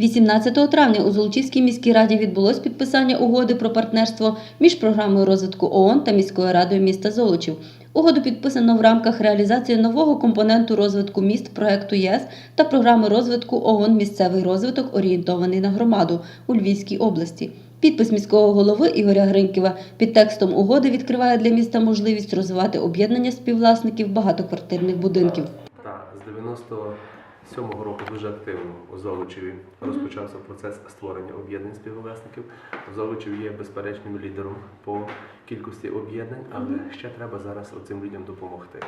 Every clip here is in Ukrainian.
18 травня у Золочівській міській раді відбулось підписання угоди про партнерство між програмою розвитку ООН та міською радою міста Золочів. Угоду підписано в рамках реалізації нового компоненту розвитку міст проекту ЄС та програми розвитку ООН Місцевий розвиток орієнтований на громаду у Львівській області. Підпис міського голови Ігоря Гриньківа під текстом угоди відкриває для міста можливість розвивати об'єднання співвласників багатоквартирних будинків. Так, з 97-го року дуже активно у Золочеві розпочався процес створення об'єднань співвласників. Золочів є безперечним лідером по кількості об'єднань, але ще треба зараз цим людям допомогти.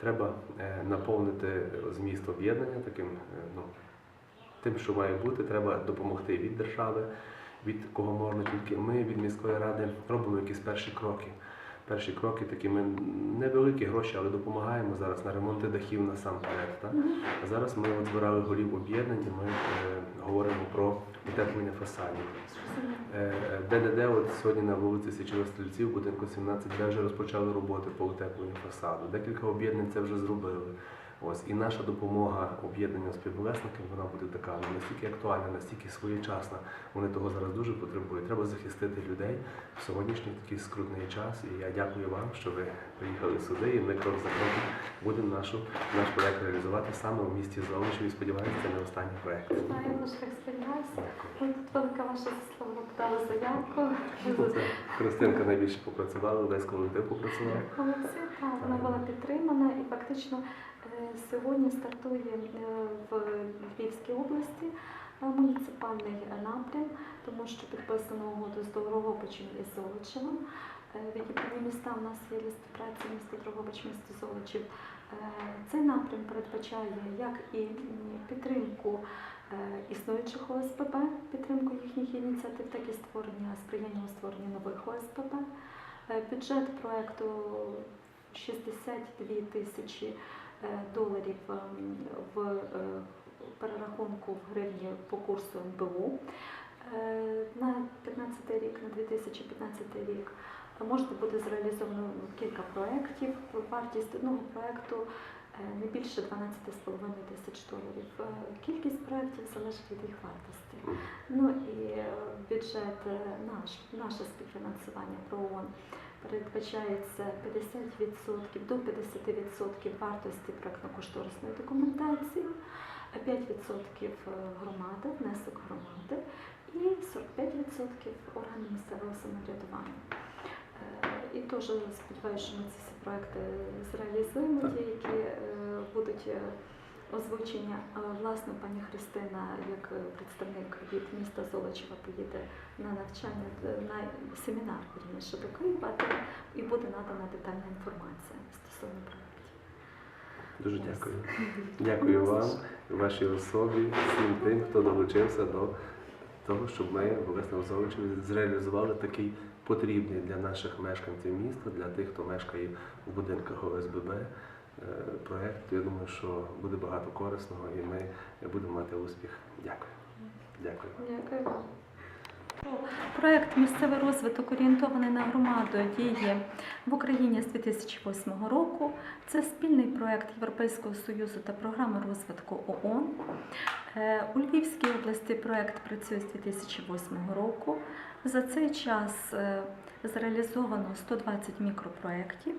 Треба е, наповнити зміст об'єднання таким, е, ну, тим, що має бути, треба допомогти від держави, від кого можна тільки. Ми від міської ради робимо якісь перші кроки. Перші кроки такі ми невеликі гроші, але допомагаємо зараз на ремонти дахів насамперед. Так? А зараз ми от збирали голів об'єднань і ми е, говоримо про утеплення фасадів. Е, е, Де-де-де, от сьогодні на вулиці Січових Стрільців, будинку 17, де вже розпочали роботи по утепленню фасаду. Декілька об'єднань це вже зробили. Ось і наша допомога об'єднанням співвласників вона буде така ну, настільки актуальна, настільки своєчасна. Вони того зараз дуже потребують. Треба захистити людей в сьогоднішній такий скрутний час. І я дякую вам, що ви приїхали сюди. І ми крок за кроком будемо нашу наш проект реалізувати саме у місті Золочеві. Сподіваюся, це не останній проект. Тут велика ваша заслуга заявку. Христинка найбільше попрацювала, весь колектив попрацював. Молодці, так, вона була підтримана і фактично е, сьогодні стартує е, в Львівській області е, муніципальний напрям, тому що підписано угоду з Дрогобичем і Золочевим. Е, Відібрані міста у нас є для співпраці місто Дрогобич, місто Золочів. Цей напрям передбачає як і підтримку існуючих ОСПБ, підтримку їхніх ініціатив, так і створення сприяння у створенні нових ОСПБ. Бюджет проекту 62 тисячі доларів ем, в е, перерахунку в гривні по курсу НБУ. Е, На 15 рік, на 2015 рік е, може бути зреалізовано кілька проєктів. Вартість одного проєкту е, не більше 12,5 тисяч доларів. Е, Кількість проєктів залежить від їх вартості. Ну і е, бюджет е, наш, наше співфінансування про ООН передбачається 50% до 50% вартості проектно-кошторисної документації, 5% громади, внесок громади і 45% органів місцевого самоврядування. Е, І теж сподіваюся, що ми ці всі проекти зреалізуємо, ті, які е, будуть е, озвучення. Власне, пані Христина, як е, представник від міста Золочева, поїде на навчання на семінар вірніше до Києва, і буде надана детальна інформація стосовно проєктів. Дуже дякую. Дякую вам, вашій особі, всім тим, хто долучився до того, щоб ми в Велесному Золочеві зреалізували такий потрібний для наших мешканців міста, для тих, хто мешкає у будинках ОСББ. Е, Проєкт, я думаю, що буде багато корисного і ми будемо мати успіх. Дякую. Дякую. Дякую. Місцевий розвиток орієнтований на громаду діє в Україні з 2008 року. Це спільний проект Європейського Союзу та програми розвитку ООН. Е, У Львівській області проект працює з 2008 року. За цей час е, зреалізовано 120 мікропроєктів.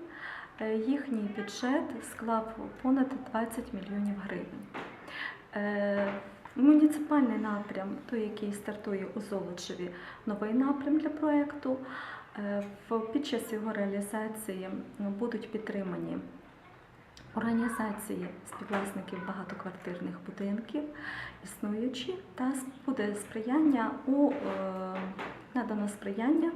Е, Їхній бюджет склав понад 20 мільйонів гривень. Е, Муніципальний напрям, той, який стартує у Золочеві, новий напрям для проєкту. Е, Під час його реалізації будуть підтримані організації співвласників багатоквартирних будинків, існуючі, та буде сприяння у надано сприяння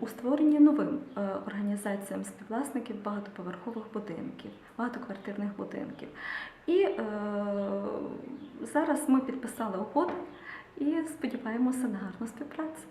у створенні новим е, організаціям співвласників багатоповерхових будинків, багатоквартирних будинків. І е, зараз ми підписали угоду і сподіваємося на гарну співпрацю.